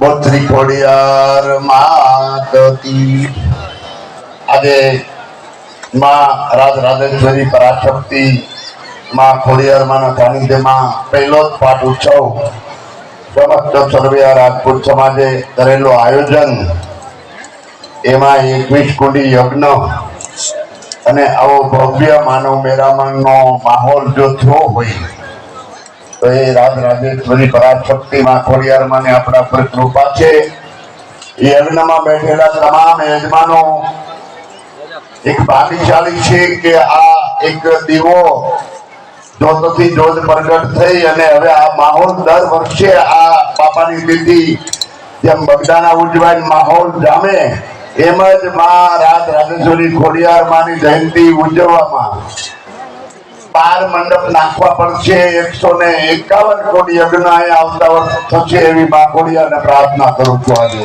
બોત્રી ખોડિયાર માતતી આજે માં રાજ રાજેશ્વરી પરાશક્તિ, માં ખોડિયાર માના સાનિધ્યમાં પહેલો જ પાઠ ઉત્સવ સમસ્ત સર્વિયા રાજપૂત સમાજે કરેલું આયોજન. એમાં એકવીસ કુંડી યજ્ઞ અને આવો ભવ્ય માનવ મેરામણનો માહોલ જો થયો હોય તો એ રાજ રાજેશ્વરી પરાશક્તિ માં ખોડિયાર માને આપણા પર કૃપા છે. યજ્ઞમાં બેઠેલા તમામ યજમાનો એક ભાગ્યશાળી છે કે આ એક દીવો જોતથી જોત પ્રગટ થઈ અને હવે આ માહોલ દર વર્ષે આ બાપાની તિથિ જેમ બગદાના ઉજવાય માહોલ જામે એમ જ માં રાજ રાજેશ્વરી ખોડિયાર માની જયંતિ ઉજવવામાં બાર મંડપ નાખવા પડશે, એકસો ને એકાવન કોટી યજ્ઞ આવતા વર્ષ થશે એવી માં ખોડિયારને પ્રાર્થના કરું છું આજે.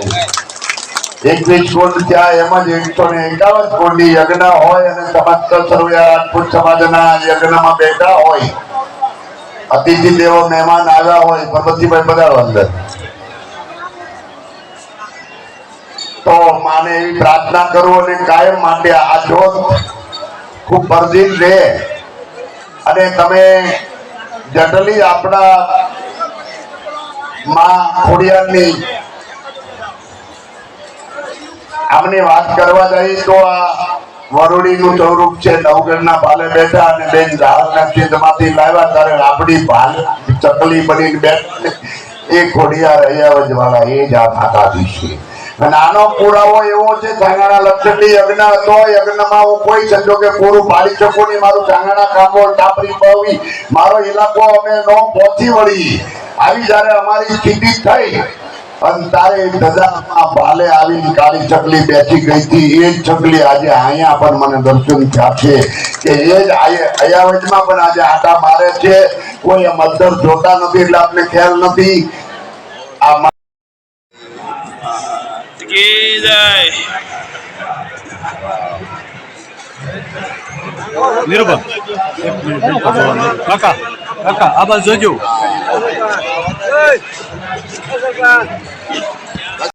એકવીસ કુંડ ત્યાં એમ જ એકસો ને એકાવન કોટી યજ્ઞ હોય અને સમસ્ત સર્વે રાજપૂત સમાજના યજ્ઞમાં બેઠા હોય. અતિથિ દેવો મહેમાન આવ્યા હોય પરબતીભાઈ બધા અંદર. તો માને એવી પ્રાર્થના કરું અને કાયમ માટે આ જોત ખૂબ વર્ધિત રહે. અને તમે જનરલી આપણા માં ખોડિયારની આમની વાત કરવા જઈએ તો આ વરોડીનું સ્વરૂપ છે નવગઢના ભાલે બેઠા અને બેન ઝાડના ચિત્રમાંથી લાવ્યા ત્યારે આપણી ભાલ ચકલી બની બેઠા. એ ખોડિયા રહ્યા વાળા એ જ આ માતાજી છે. અને આનો પુરાવો એવો છે, ચાંગાણા લક્ષણી યજ્ઞ હતો, યજ્ઞમાં હું કોઈ સંજોગે પૂરું પાડી શકું નહીં, મારું ચાંગાણા કામોળ ટાપરી પવી મારો ઇલાકો અમે નો પહોંચી વળી. આવી જ્યારે અમારી સ્થિતિ થઈ, અને તારે ધજામાં ભાલે આવીને કાળી ચકલી બેસી ગઈ હતી, એ જ ચકલી આજે અહીંયા પણ મને દર્શન થયા છે કે એ જ અયાવજમાં પણ આજે આટા મારે છે. કોઈ મદ્દર જોતા નથી, એટલે આપને ખ્યાલ નથી. આ કી જય નિરૂપમ. કાકા કાકા આ બાજુ જોજો.